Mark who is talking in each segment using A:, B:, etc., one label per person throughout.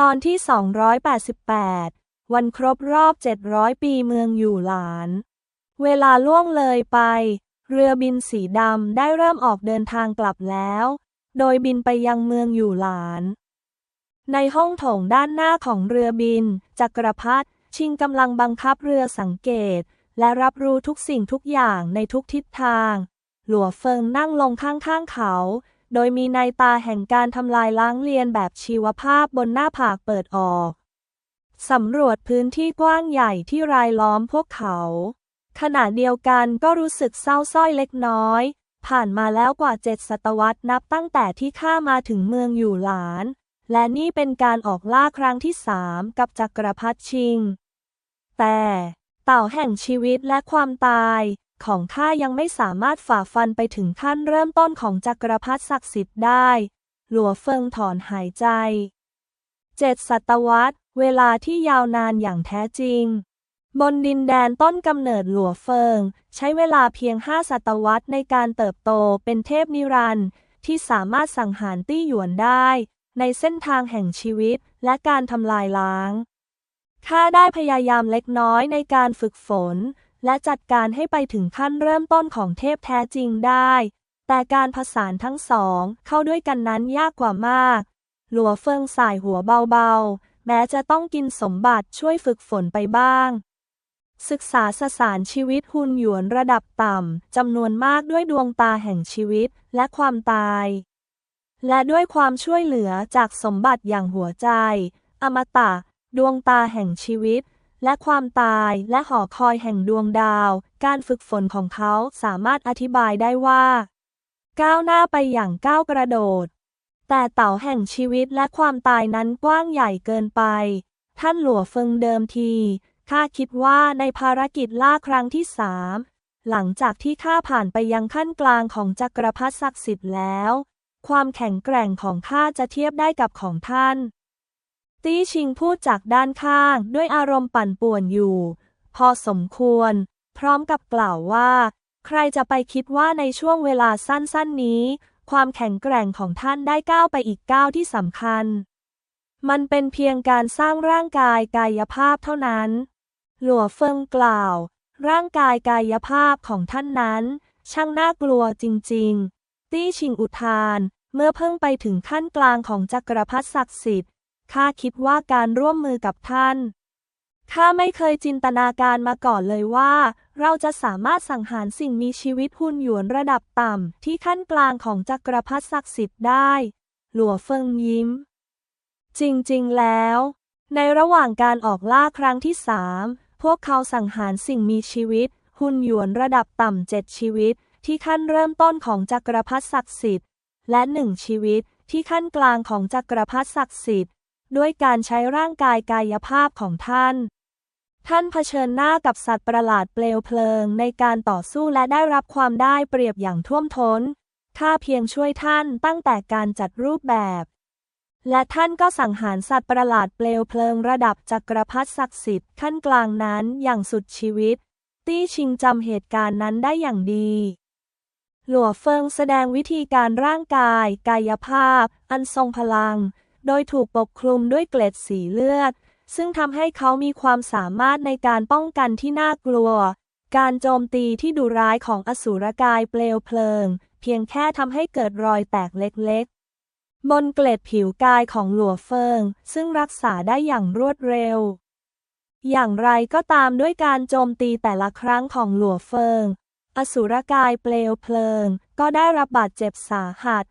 A: ตอนที่ 288 วันครบรอบ 700 ปีเมืองอยู่หลาน เวลาล่วงเลยไป เรือบินสีดำได้เริ่มออกเดินทางกลับแล้ว โดยบินไปยังเมืองอยู่หลาน ในห้องโถงด้านหน้าของเรือบิน จักรพรรดิชิงกำลังบังคับเรือสังเกต และรับรู้ทุกสิ่งทุกอย่างในทุกทิศทาง หลัวเฟิงนั่งลงข้างๆเขา โดยมีในตาแห่งการทำลายล้างเลียนแบบชีวภาพบนหน้าผากเปิดออกสำรวจพื้นที่กว้างใหญ่ที่รายล้อมพวกเขา ขณะเดียวกันก็รู้สึกเศร้าส้อยเล็กน้อย ผ่านมาแล้วกว่าเจ็ดศตวรรษนับตั้งแต่ที่ข้ามาถึงเมืองอยู่หลาน และนี่เป็นการออกล่าครั้งที่สามกับจักรพรรดิชิง แต่เต่าแห่งชีวิตและความตาย ของข้ายังไม่สามารถฝ่าฟันไปถึงขั้นเริ่มต้นของจักรพรรดิศักดิ์สิทธิ์ได้ หลัวเฟิงถอนหายใจเจ็ดศตวรรษ เวลาที่ยาวนานอย่างแท้จริง บนดินแดนต้นกำเนิดหลัวเฟิง ใช้เวลาเพียงห้าศตวรรษในการเติบโตเป็นเทพนิรันดร์ที่สามารถสังหารตี้หยวนได้ ในเส้นทางแห่งชีวิตและการทำลายล้างข้าได้พยายามเล็กน้อยในการฝึกฝน และจัดการให้ไปถึงขั้นเริ่มต้นของเทพแท้จริงได้ แต่การผสานทั้งสองเข้าด้วยกันนั้นยากกว่ามาก หลัวเฟิงสายหัวเบาๆ แม้จะต้องกินสมบัติช่วยฝึกฝนไปบ้าง ศึกษาสสารชีวิตหุนหยวนระดับต่ำจำนวนมากด้วยดวงตาแห่งชีวิตและความตาย และด้วยความช่วยเหลือจากสมบัติอย่างหัวใจ อมตะ ดวงตาแห่งชีวิต และความตายและหอคอยแห่งดวงดาว การฝึกฝนของเขาสามารถอธิบายได้ว่า ก้าวหน้าไปอย่างก้าวกระโดด แต่เต่าแห่งชีวิตและความตายนั้นกว้างใหญ่เกินไป ท่านหลัวเฟิงเดิมทีข้าคิดว่าในภารกิจล่าครั้งที่สามหลังจากที่ข้าผ่านไปยังขั้นกลางของจักรพรรดิศักดิ์สิทธิ์แล้ว ความแข็งแกร่งของข้าจะเทียบได้กับของท่าน ตี้ชิงพูดจากด้านข้างด้วยอารมณ์ปั่นป่วนอยู่ พอสมควร พร้อมกับกล่าวว่า ใครจะไปคิดว่าในช่วงเวลาสั้นๆนี้ ความแข็งแกร่งของท่านได้ก้าวไปอีกก้าวที่สำคัญ มันเป็นเพียงการสร้างร่างกายกายภาพเท่านั้น หลัวเฟิงกล่าว ร่างกายกายภาพของท่านนั้น ช่างน่ากลัวจริง ๆ ตี้ชิงอุทาน เมื่อเพิ่งไปถึงขั้นกลางของจักรพรรดิศักดิ์สิทธิ์ ข้าคิดว่าการร่วมมือกับท่านข้าไม่เคยจินตนาการมาก่อนเลยว่า เราจะสามารถสังหารสิ่งมีชีวิตหุ่นหยวนระดับต่ำ ที่ขั้นกลางของจักรพรรดิศักดิ์สิทธิ์ได้ หลัวเฟิงยิ้ม จริงๆแล้ว ในระหว่างการออกล่าครั้งที่สามพวกเขาสังหารสิ่งมีชีวิต หุ่นหยวนระดับต่ำเจ็ดชีวิต ที่ขั้นเริ่มต้นของจักรพรรดิศักดิ์สิทธิ์ และหนึ่งชีวิตที่ขั้นกลางของจักรพรรดิศักดิ์สิทธิ์ ด้วยการใช้ร่างกายกายภาพของท่าน ท่านเผชิญหน้ากับสัตว์ประหลาดเปลวเพลิงในการต่อสู้และได้รับความได้เปรียบอย่างท่วมท้นข้าเพียงช่วยท่านตั้งแต่การจัดรูปแบบ และท่านก็สังหารสัตว์ประหลาดเปลวเพลิงระดับจักรพรรดิศักดิ์สิทธิ์ขั้นกลางนั้นอย่างสุดชีวิต ตี้ชิงจำเหตุการณ์นั้นได้อย่างดี หลัวเฟิงแสดงวิธีการร่างกาย กายภาพ อันทรงพลัง โดยถูกปกคลุมด้วยเกล็ดสีเลือด ซึ่งทำให้เขามีความสามารถในการป้องกันที่น่ากลัว การโจมตีที่ดุร้ายของอสูรกายเปลวเพลิง เพียงแค่ทำให้เกิดรอยแตกเล็กๆ บนเกล็ดผิวกายของหลัวเฟิง ซึ่งรักษาได้อย่างรวดเร็ว อย่างไรก็ตามด้วยการโจมตีแต่ละครั้งของหลัวเฟิง อสูรกายเปลวเพลิง ก็ได้รับบาดเจ็บสาหัส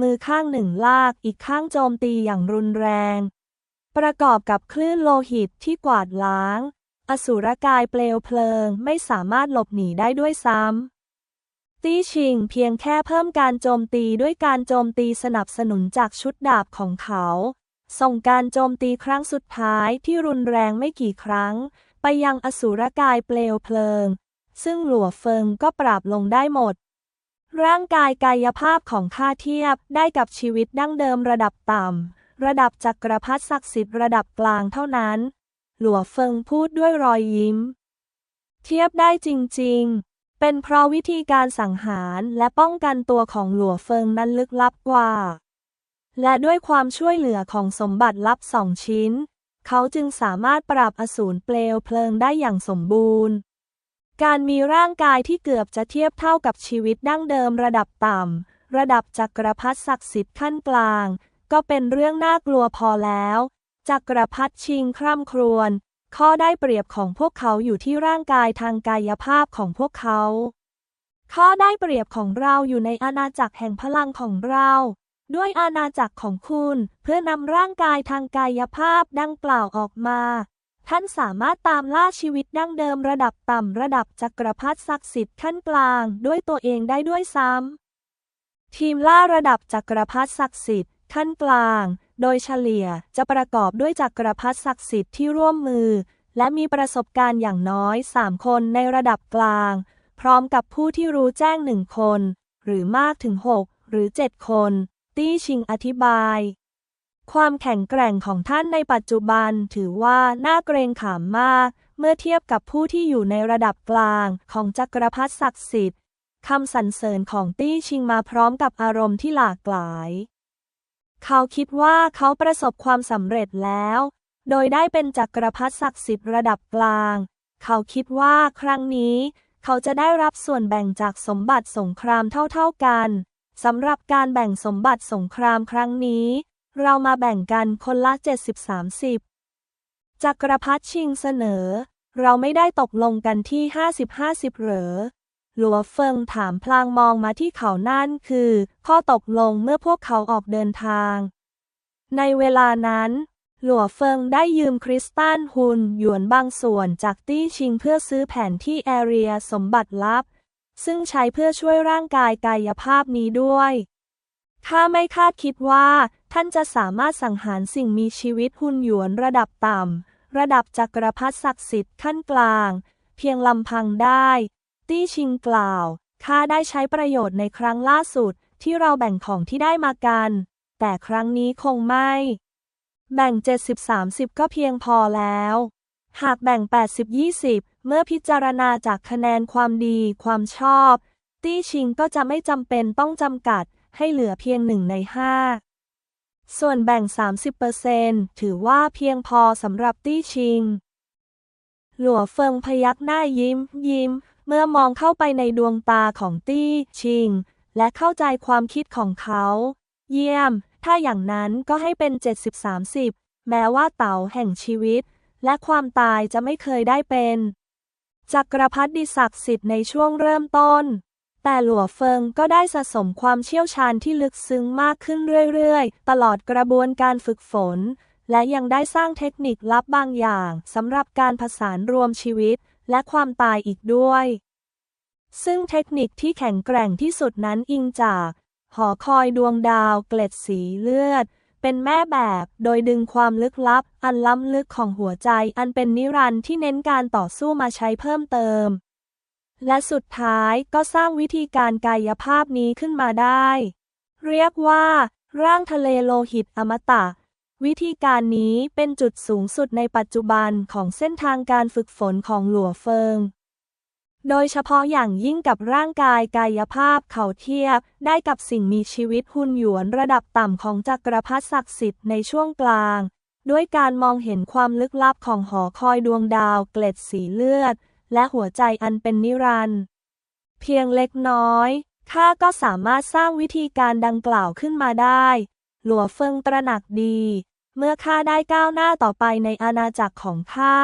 A: มือข้างหนึ่งลากอีกข้างโจมตีอย่างรุนแรง ประกอบกับคลื่นโลหิตที่กวาดล้าง อสูรกายเปลวเพลิงไม่สามารถหลบหนีได้ด้วยซ้ำ ตี้ชิงเพียงแค่เพิ่มการโจมตีด้วยการโจมตีสนับสนุนจากชุดดาบของเขา ส่งการโจมตีครั้งสุดท้ายที่รุนแรงไม่กี่ครั้ง ไปยังอสูรกายเปลวเพลิง ซึ่งหลัวเฟิงก็ปราบลงได้หมด ร่างกายกายภาพของข้าเทียบได้กับชีวิตดั้งเดิมระดับต่ำ ระดับจักรพรรดิศักดิ์สิทธิ์ระดับกลางเท่านั้น หลัวเฟิงพูดด้วยรอยยิ้ม เทียบได้จริง ๆ เป็นเพราะวิธีการสังหารและป้องกันตัวของหลัวเฟิงนั้นลึกลับกว่า และด้วยความช่วยเหลือของสมบัติลับสองชิ้น เขาจึงสามารถปราบอสูรเปลวเพลิงได้อย่างสมบูรณ์ การมีร่างกายที่เกือบจะเทียบเท่ากับชีวิตดั้งเดิมระดับต่ำ ระดับจักรพรรดิศักดิ์สิทธิ์ขั้นกลาง ก็เป็นเรื่องน่ากลัวพอแล้ว จักรพรรดิชิงคร่ำครวญ ข้อได้เปรียบของพวกเขาอยู่ที่ร่างกายทางกายภาพของพวกเขา ข้อได้เปรียบของเราอยู่ในอาณาจักรแห่งพลังของเรา ด้วยอาณาจักรของคุณ เพื่อนำร่างกายทางกายภาพดังกล่าวออกมา ท่านสามารถตามล่าชีวิตดั้งเดิมระดับต่ำระดับจักรพรรดิศักดิ์สิทธิ์ขั้นกลางด้วยตัวเองได้ด้วยซ้ำ ทีมล่าระดับจักรพรรดิศักดิ์สิทธิ์ขั้นกลาง โดยเฉลี่ยจะประกอบด้วยจักรพรรดิศักดิ์สิทธิ์ที่ร่วมมือ และมีประสบการณ์อย่างน้อย 3 คนในระดับกลาง พร้อมกับผู้ที่รู้แจ้งหนึ่งคน หรือมากถึง 6 หรือ 7 คน ตี้ชิงอธิบาย ความแข็งแกร่งของท่านในปัจจุบันถือว่าน่าเกรงขามมาก เมื่อเทียบกับผู้ที่อยู่ในระดับกลางของจักรพรรดิศักดิ์สิทธิ์คำสรรเสริญของตี้ชิงมาพร้อมกับอารมณ์ที่หลากหลาย เขาคิดว่าเขาประสบความสำเร็จแล้ว โดยได้เป็นจักรพรรดิศักดิ์สิทธิ์ระดับกลาง เขาคิดว่าครั้งนี้ เขาจะได้รับส่วนแบ่งจากสมบัติสงครามเท่าๆกันสำหรับการแบ่งสมบัติสงครามครั้งนี้ เรามาแบ่งกันคนละ 70-30จักรพรรดิชิงเสนอ เราไม่ได้ตกลงกันที่ 50-50 เหรอ หลัวเฟิงถามพลางมองมาที่เขานั่นคือ ข้อตกลงเมื่อพวกเขาออกเดินทาง ในเวลานั้น หลัวเฟิงได้ยืมคริสตัลฮุนหยวนบางส่วนจากตี้ชิงเพื่อซื้อแผนที่แอเรียสมบัติลับ ซึ่งใช้เพื่อช่วยร่างกายกายภาพนี้ด้วยข้าไม่คาดคิดว่า ท่านจะสามารถสังหารสิ่งมีชีวิตหุนหยวนระดับต่ำ ระดับจักรพรรดิศักดิ์สิทธิ์ขั้นกลาง เพียงลำพังได้ ตี้ชิงกล่าว ข้าได้ใช้ประโยชน์ในครั้งล่าสุดที่เราแบ่งของที่ได้มากัน แต่ครั้งนี้คงไม่ แบ่ง 70-30 ก็เพียงพอแล้ว หากแบ่ง 80-20 เมื่อพิจารณาจากคะแนนความดีความชอบ ตี้ชิงก็จะไม่จำเป็นต้องจำกัดให้เหลือเพียงหนึ่งในห้า ส่วนแบ่ง 30%ถือว่าเพียงพอสำหรับตี้ชิง หลัวเฟิงพยักหน้ายิ้ม ยิ้ม เมื่อมองเข้าไปในดวงตาของตี้ชิง และเข้าใจความคิดของเขา เยี่ยม ถ้าอย่างนั้นก็ให้เป็น 70-30 แม้ว่าเต๋าแห่งชีวิต และความตายจะไม่เคยได้เป็นจักรพรรดิศักดิ์สิทธิ์ในช่วงเริ่มต้น แต่หลัวเฟิงก็ได้สะสมความเชี่ยวชาญที่ลึกซึ้งมากขึ้นเรื่อยๆ ตลอดกระบวนการฝึกฝน และยังได้สร้างเทคนิคลับบางอย่างสำหรับการผสานรวมชีวิต และความตายอีกด้วย ซึ่งเทคนิคที่แข็งแกร่งที่สุดนั้นอิงจาก หอคอยดวงดาวเกล็ดสีเลือด เป็นแม่แบบโดยดึงความลึกลับ อันล้ำลึกของหัวใจอันเป็นนิรันดร์ที่เน้นการต่อสู้มาใช้เพิ่มเติม และสุดท้ายก็สร้างวิธีการกายภาพนี้ขึ้นมาได้ เรียกว่า ร่างทะเลโลหิตอมตะ วิธีการนี้เป็นจุดสูงสุดในปัจจุบันของเส้นทางการฝึกฝนของหลัวเฟิง โดยเฉพาะอย่างยิ่งกับร่างกายกายภาพเขาเทียบได้กับสิ่งมีชีวิตหุ่นหยวนระดับต่ำของจักรพรรดิศักดิ์สิทธิ์ในช่วงกลาง ด้วยการมองเห็นความลึกลับของหอคอยดวงดาวเกล็ดสีเลือด และหัวใจอันเป็นนิรันดร์เพียงเล็กน้อย ข้าก็สามารถสร้างวิธีการดังกล่าวขึ้นมาได้ หลัวเฟิงตระหนักดี เมื่อข้าได้ก้าวหน้าต่อไปในอาณาจักรของข้า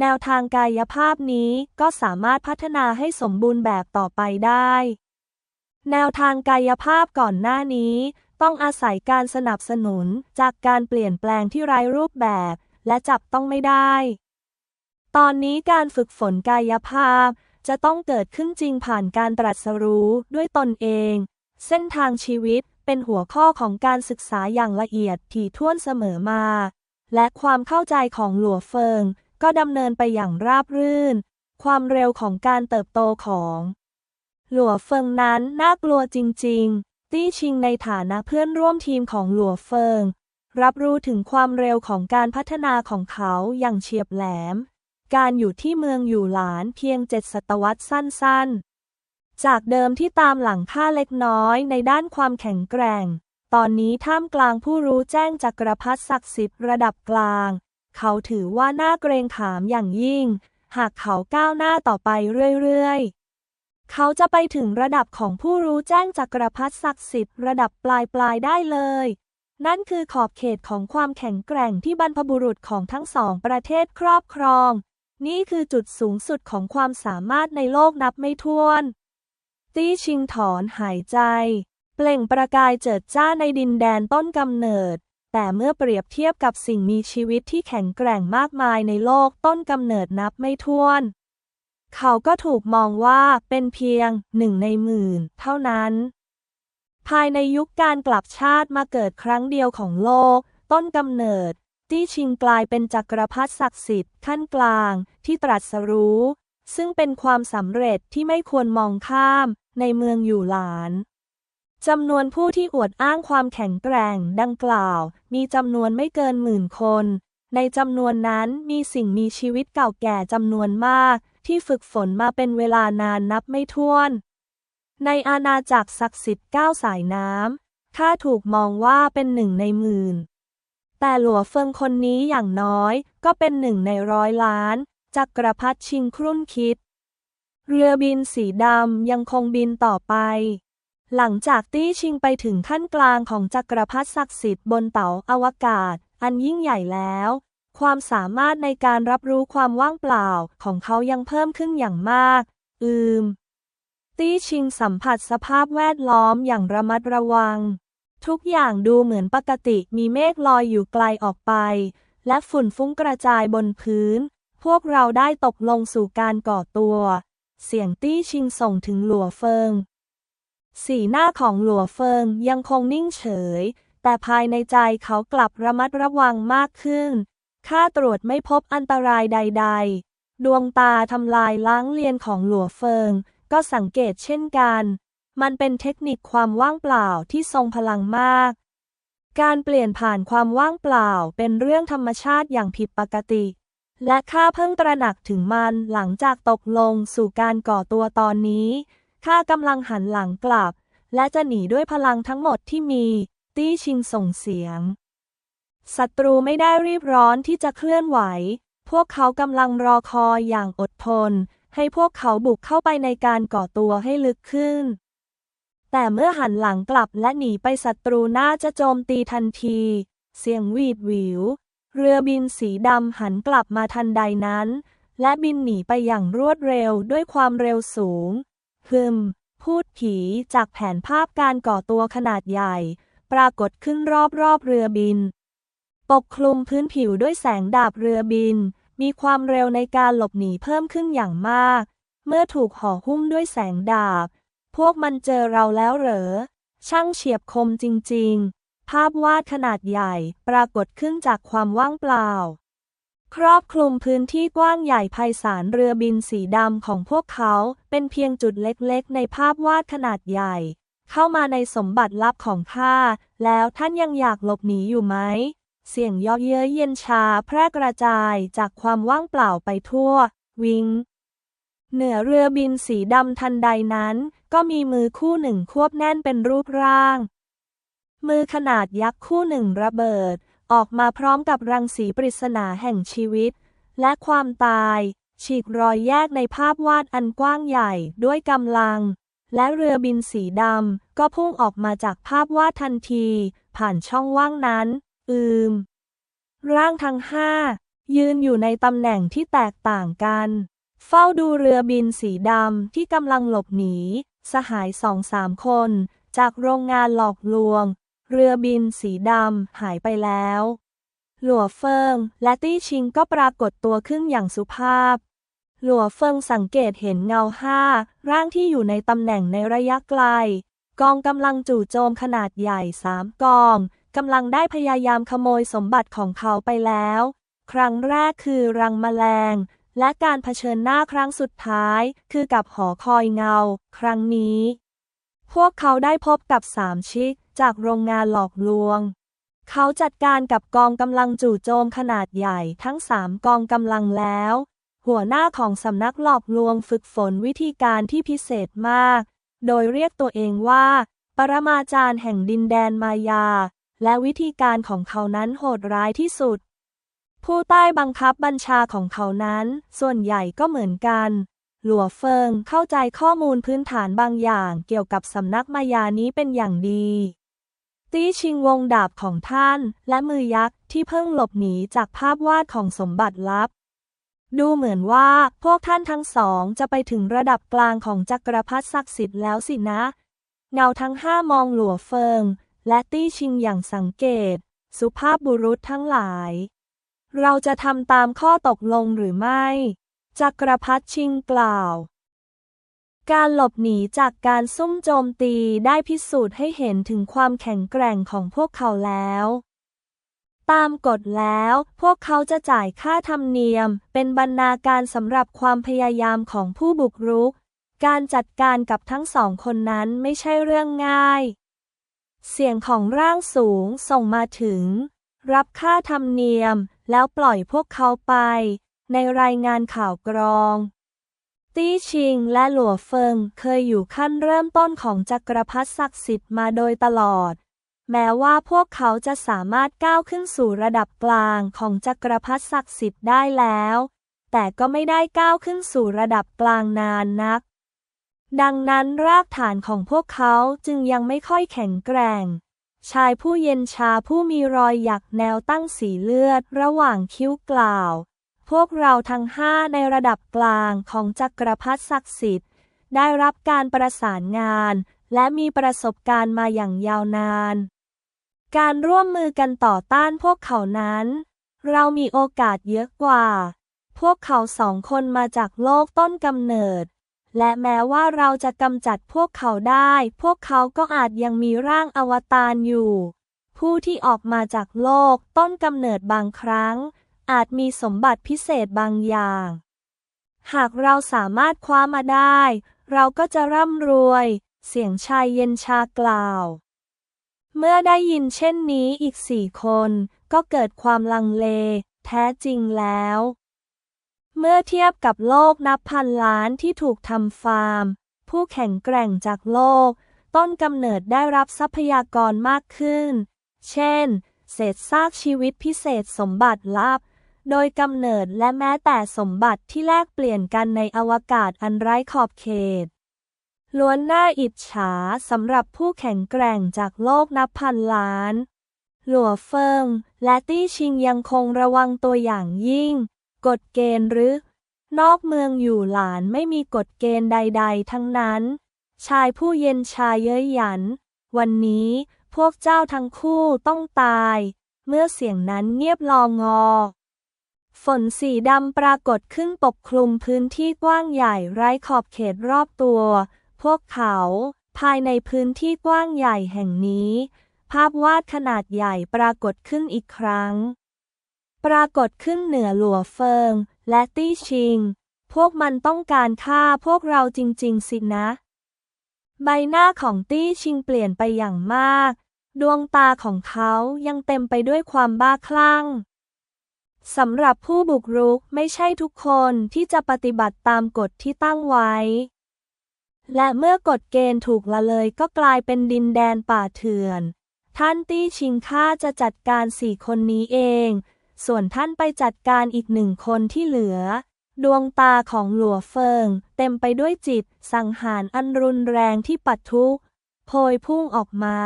A: แนวทางกายภาพนี้ก็สามารถพัฒนาให้สมบูรณ์แบบต่อไปได้ แนวทางกายภาพก่อนหน้านี้ ต้องอาศัยการสนับสนุนจากการเปลี่ยนแปลงที่ไร้รูปแบบ และจับต้องไม่ได้ ตอนนี้การฝึกฝนกายภาพ จะต้องเกิดขึ้นจริงผ่านการตรัสรู้ด้วยตนเอง เส้นทางชีวิตเป็นหัวข้อของการศึกษาอย่างละเอียดถี่ถ้วนเสมอมา และความเข้าใจของหลัวเฟิง ก็ดำเนินไปอย่างราบรื่น ความเร็วของการเติบโตของ หลัวเฟิงนั้นน่ากลัวจริง ๆ ตี้ชิงในฐานะเพื่อนร่วมทีมของหลัวเฟิง รับรู้ถึงความเร็วของการพัฒนาของเขาอย่างเฉียบแหลม การอยู่ที่เมืองอยู่หลานเพียงเจ็ดศตวรรษสั้นๆ จากเดิมที่ตามหลังค่าเล็กน้อยในด้านความแข็งแกร่ง ตอนนี้ท่ามกลางผู้รู้แจ้งจักรพรรดิศักดิ์สิทธิ์ระดับกลาง เขาถือว่าน่าเกรงขามอย่างยิ่ง หากเขาก้าวหน้าต่อไปเรื่อยๆ เขาจะไปถึงระดับของผู้รู้แจ้งจักรพรรดิศักดิ์สิทธิ์ระดับปลายๆได้เลยนั่นคือขอบเขตของความแข็งแกร่งที่บรรพบุรุษของทั้งสองประเทศครอบครอง นี่คือจุดสูงสุดของความสามารถในโลกนับไม่ถ้วน ตี้ชิงถอนหายใจ เปล่งประกายเจิดจ้าในดินแดนต้นกำเนิด แต่เมื่อเปรียบเทียบกับสิ่งมีชีวิตที่แข็งแกร่งมากมายในโลกต้นกำเนิดนับไม่ถ้วน เขาก็ถูกมองว่าเป็นเพียงหนึ่งในหมื่นเท่านั้น ภายในยุคการกลับชาติมาเกิดครั้งเดียวของโลก ต้นกำเนิด ตี้ชิงกลายเป็นจักรพรรดิศักดิ์สิทธิ์ขั้นกลางที่ตรัสรู้ ซึ่งเป็นความสำเร็จที่ไม่ควรมองข้ามในเมืองอยู่หลานจำนวนผู้ที่อวดอ้างความแข็งแกร่งดังกล่าว มีจำนวนไม่เกินหมื่นคน ในจำนวนนั้นมีสิ่งมีชีวิตเก่าแก่จำนวนมาก ที่ฝึกฝนมาเป็นเวลานานนับไม่ถ้วน ในอาณาจักรศักดิ์สิทธิ์เก้าสายน้ำข้าถูกมองว่าเป็นหนึ่งในหมื่น แต่หลัวเฟิงคนนี้อย่างน้อยก็เป็นหนึ่งในร้อยล้านจักรพรรดิชิงครุ่นคิด เรือบินสีดำยังคงบินต่อไป หลังจากตี้ชิงไปถึงขั้นกลางของจักรพรรดิศักดิ์สิทธิ์บนเต๋าอวกาศ อันยิ่งใหญ่แล้ว ความสามารถในการรับรู้ความว่างเปล่าของเขายังเพิ่มขึ้นอย่างมาก อืม ตี้ชิงสัมผัสสภาพแวดล้อมอย่างระมัดระวัง ทุกอย่างดูเหมือนปกติมีเมฆลอยอยู่ไกลออกไป และฝุ่นฟุ้งกระจายบนพื้น พวกเราได้ตกลงสู่การก่อตัว เสียงตี้ชิงส่งถึงหลัวเฟิง สีหน้าของหลัวเฟิงยังคงนิ่งเฉย แต่ภายในใจเขากลับระมัดระวังมากขึ้น ค่าตรวจไม่พบอันตรายใด ๆ ดวงตาทำลายล้างเลียนของหลัวเฟิง ก็สังเกตเช่นกัน มันเป็นเทคนิคความว่างเปล่าที่ทรงพลังมาก การเปลี่ยนผ่านความว่างเปล่าเป็นเรื่องธรรมชาติอย่างผิดปกติ และข้าเพิ่งตระหนักถึงมันหลังจากตกลงสู่การก่อตัวตอนนี้ ข้ากำลังหันหลังกลับ และจะหนีด้วยพลังทั้งหมดที่มี ตี้ชิงส่งเสียง ศัตรูไม่ได้รีบร้อนที่จะเคลื่อนไหว พวกเขากำลังรอคอยอย่างอดทน ให้พวกเขาบุกเข้าไปในการก่อตัวให้ลึกขึ้น แต่เมื่อหันหลังกลับและหนีไปศัตรูน่าจะโจมตีทันที เสียงวีดวิว เรือบินสีดำหันกลับมาทันใดนั้น และบินหนีไปอย่างรวดเร็วด้วยความเร็วสูงฮึม พูดผีจากแผนภาพการก่อตัวขนาดใหญ่ ปรากฏขึ้นรอบๆเรือบิน ปกคลุมพื้นผิวด้วยแสงดาบเรือบิน มีความเร็วในการหลบหนีเพิ่มขึ้นอย่างมาก เมื่อถูกห่อหุ้มด้วยแสงดาบ พวกมันเจอเราแล้วเหรอ ช่างเฉียบคมจริง ๆ ภาพวาดขนาดใหญ่ปรากฏขึ้นจากความว่างเปล่า ครอบคลุมพื้นที่กว้างใหญ่ไพศาลเรือบินสีดำของพวกเขาเป็นเพียงจุดเล็กๆ ในภาพวาดขนาดใหญ่ เข้ามาในสมบัติลับของข้า แล้วท่านยังอยากหลบหนีอยู่ไหม เสียงยาะเย้ยเย็นชาแพร่กระจายจากความว่างเปล่าไปทั่ว วิง เหนือเรือบินสีดำทันใดนั้น ก็มีมือคู่หนึ่งควบแน่นเป็นรูปร่าง มือขนาดยักษ์คู่หนึ่งระเบิด ออกมาพร้อมกับรังสีปริศนาแห่งชีวิต และความตาย ฉีกรอยแยกในภาพวาดอันกว้างใหญ่ด้วยกำลัง และเรือบินสีดำก็พุ่งออกมาจากภาพวาดทันที ผ่านช่องว่างนั้น อืม ร่างทั้งห้ายืนอยู่ในตำแหน่งที่แตกต่างกัน เฝ้าดูเรือบินสีดำที่กำลังหลบหนี สหายสองสามคน จากโรงงานหลอกลวง เรือบินสีดำหายไปแล้ว หลัวเฟิงและตี้ชิงก็ปรากฏตัวขึ้นอย่างสุภาพ หลัวเฟิงสังเกตเห็นเงาห้า ร่างที่อยู่ในตำแหน่งในระยะไกล กองกำลังจู่โจมขนาดใหญ่สามกองกำลังได้พยายามขโมยสมบัติของเขาไปแล้ว ครั้งแรกคือรังแมลง และการเผชิญหน้าครั้งสุดท้าย คือกับหอคอยเงา ครั้งนี้ พวกเขาได้พบกับสามชิก จากโรงงานหลอกลวง เขาจัดการกับกองกำลังจู่โจมขนาดใหญ่ทั้งสามกองกำลังแล้ว หัวหน้าของสำนักหลอกลวงฝึกฝนวิธีการที่พิเศษมาก โดยเรียกตัวเองว่า ปรมาจารย์แห่งดินแดนมายา และวิธีการของเขานั้นโหดร้ายที่สุด ผู้ใต้บังคับบัญชาของเขานั้น ส่วนใหญ่ก็เหมือนกัน หลัวเฟิงเข้าใจข้อมูลพื้นฐานบางอย่างเกี่ยวกับสำนักมายานี้เป็นอย่างดี ตี้ชิงวงดาบของท่านและมือยักษ์ที่เพิ่งหลบหนีจากภาพวาดของสมบัติลับ ดูเหมือนว่าพวกท่านทั้งสองจะไปถึงระดับกลางของจักรพรรดิศักดิ์สิทธิ์แล้วสินะ เงาทั้งห้ามองหลัวเฟิง และตี้ชิงอย่างสังเกต สุภาพบุรุษทั้งหลาย เราจะทำตามข้อตกลงหรือไม่ จักรพรรดิชิงกล่าว การหลบหนีจากการซุ่มโจมตีได้พิสูจน์ให้เห็นถึงความแข็งแกร่งของพวกเขาแล้ว ตามกฎแล้ว พวกเขาจะจ่ายค่าธรรมเนียม เป็นบรรณาการสำหรับความพยายามของผู้บุกรุก การจัดการกับทั้งสองคนนั้นไม่ใช่เรื่องง่าย เสียงของร่างสูงส่งมาถึง รับค่าธรรมเนียม แล้วปล่อยพวกเขาไป ในรายงานข่าวกรอง ตี้ชิงและหลัวเฟิงเคยอยู่ขั้นเริ่มต้นของจักรพรรดิศักดิ์สิทธิ์มาโดยตลอด แม้ว่าพวกเขาจะสามารถก้าวขึ้นสู่ระดับกลางของจักรพรรดิศักดิ์สิทธิ์ได้แล้ว แต่ก็ไม่ได้ก้าวขึ้นสู่ระดับกลางนานนัก ดังนั้นรากฐานของพวกเขาจึงยังไม่ค่อยแข็งแกร่ง ชายผู้เย็นชาผู้มีรอยหยักแนวตั้งสีเลือดระหว่างคิ้วกล่าว พวกเราทั้งห้าในระดับกลางของจักรพรรดิศักดิ์สิทธิ์ ได้รับการประสานงาน และมีประสบการณ์มาอย่างยาวนาน การร่วมมือกันต่อต้านพวกเขานั้น เรามีโอกาสเยอะกว่า พวกเขาสองคนมาจากโลกต้นกำเนิด และแม้ว่าเราจะกำจัดพวกเขาได้ พวกเขาก็อาจยังมีร่างอวตารอยู่ ผู้ที่ออกมาจากโลกต้นกำเนิดบางครั้ง อาจมีสมบัติพิเศษบางอย่าง หากเราสามารถคว้ามาได้ เราก็จะร่ำรวย เสียงชายเย็นชากล่าว เมื่อได้ยินเช่นนี้อีกสี่คน ก็เกิดความลังเล แท้จริงแล้ว เมื่อเทียบกับโลกนับพันล้านที่ถูกทำฟาร์ม ผู้แข็งแกร่งจากโลก ต้นกำเนิดได้รับทรัพยากรมากขึ้น เช่น เศษซากชีวิตพิเศษสมบัติลับ โดยกำเนิดและแม้แต่สมบัติที่แลกเปลี่ยนกันในอวกาศอันไร้ขอบเขต ล้วนน่าอิจฉาสำหรับผู้แข็งแกร่งจากโลกนับพันล้าน หลัวเฟิงและตี้ชิงยังคงระวังตัวอย่างยิ่ง กฎเกณฑ์หรือ นอกเมืองอยู่หลานไม่มีกฎเกณฑ์ใด ๆ ทั้งนั้น ชายผู้เย็นชาเย้ยหยัน วันนี้พวกเจ้าทั้งคู่ต้องตาย เมื่อเสียงนั้นเงียบลองอ ฝนสีดำปรากฏขึ้นปกคลุมพื้นที่กว้างใหญ่ไร้ขอบเขตรอบตัว พวกเขา ภายในพื้นที่กว้างใหญ่แห่งนี้ ภาพวาดขนาดใหญ่ปรากฏขึ้นอีกครั้ง ปรากฏขึ้นเหนือหลัวเฟิง และตี้ชิง พวกมันต้องการฆ่าพวกเราจริง ๆ สินะ ใบหน้าของตี้ชิงเปลี่ยนไปอย่างมาก ดวงตาของเขายังเต็มไปด้วยความบ้าคลั่งสำหรับผู้บุกรุกไม่ใช่ทุกคนที่จะปฏิบัติตามกฎที่ตั้งไว้ และเมื่อกฎเกณฑ์ถูกละเลยก็กลายเป็นดินแดนป่าเถื่อน ท่านตี้ชิงค่าจะจัดการสี่คนนี้เอง ส่วนท่านไปจัดการอีกหนึ่งคนที่เหลือ ดวงตาของหลัวเฟิง เต็มไปด้วยจิต สังหารอันรุนแรงที่ปัดทุกโพยพุ่งออกมา